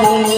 Oh.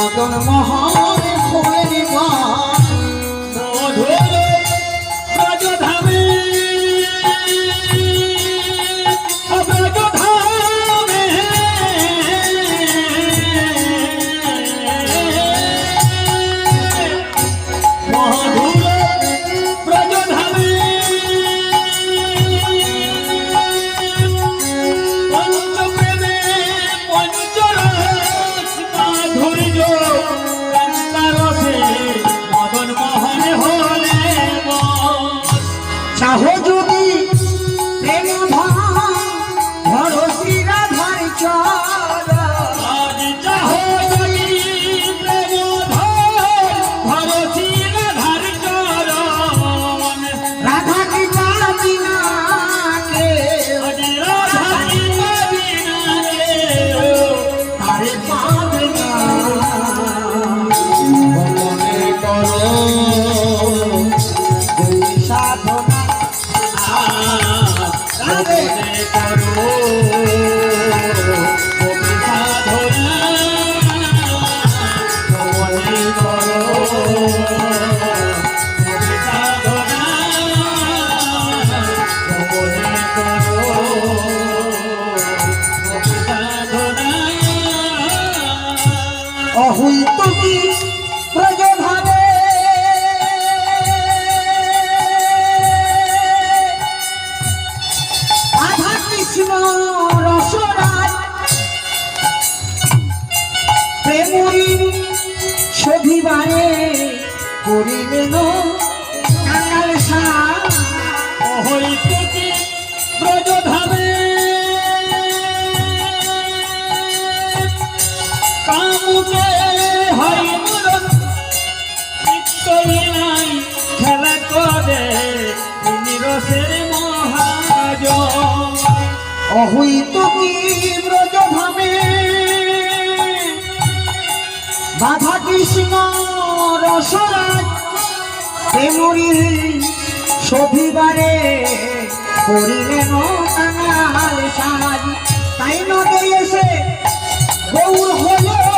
Madan Mohan ফুলের গা draw. অহন্তুকি ব্রজভাবে Radha Krishna Rasraj প্রেমী শোধিবারে করিলেন অহৈত কি ব্রজভাবে বাধা কৃষ্ণ রসরাজি প্রেমরি সভিবারে করিলেন তাই নদে এসে গৌর হলো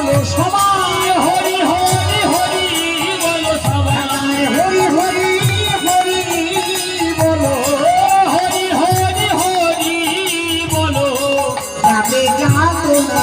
বলো সবাই হরি হরি হরি বলো সবাই। হরি হরি হরি বলো। হরি হরি হরি বলো। যাবে যাতো না।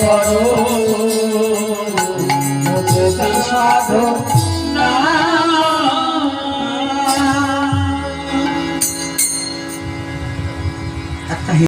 করো। সাধু না